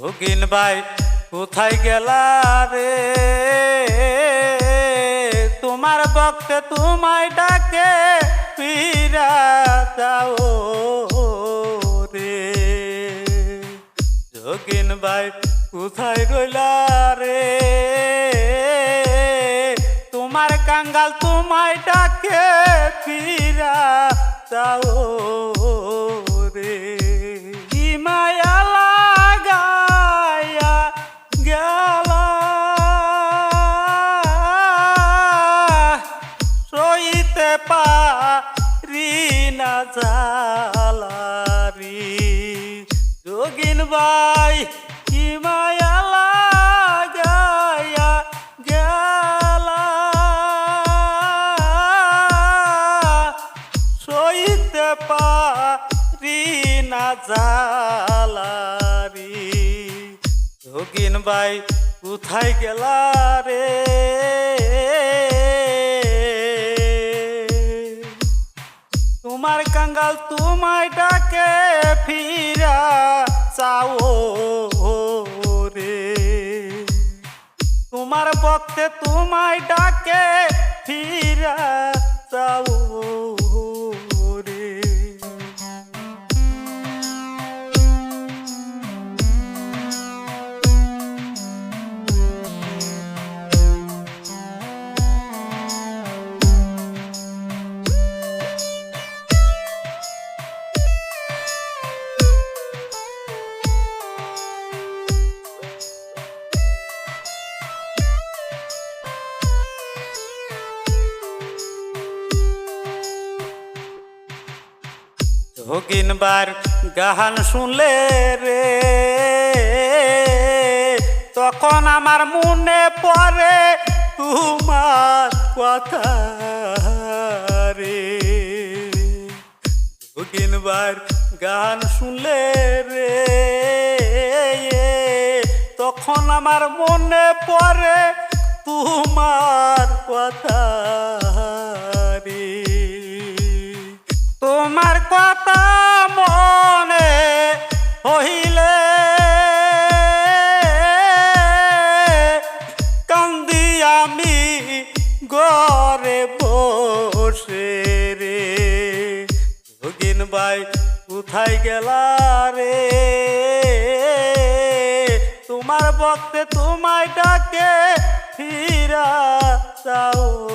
যোগিন ভাই, কোথায় গেলা রে? তোমার বক্তে তোমায় ডাকে পীরা যাও রে। যোগিন ভাই, কোথায় রইলা রে? তোমার কাঙ্গাল তোমায় ডাকে, ফিরা যাও পারি না জালারি। যোগিন ভাই, কি মায়া লাগায়া গেলা। সইতে পারি না জালারি। ভাই, কোথায় গেলা রে? কাঙ্গাল তোমায় ডাকে ফিরা চাও রে। তোমার বক্তে তোমায় ডাকে ফিরা যোগিনবার গাহান শুনলে রে। তখন আমার মনে পড়ে তোমার কথা রে। যোগিনবার গান শুনলে রে। তখন আমার মনে পড়ে তোমার কথা ভাই কোথায় গেলা রে? তোমার বক্তে তোমায় ডাকে ফিরা যাও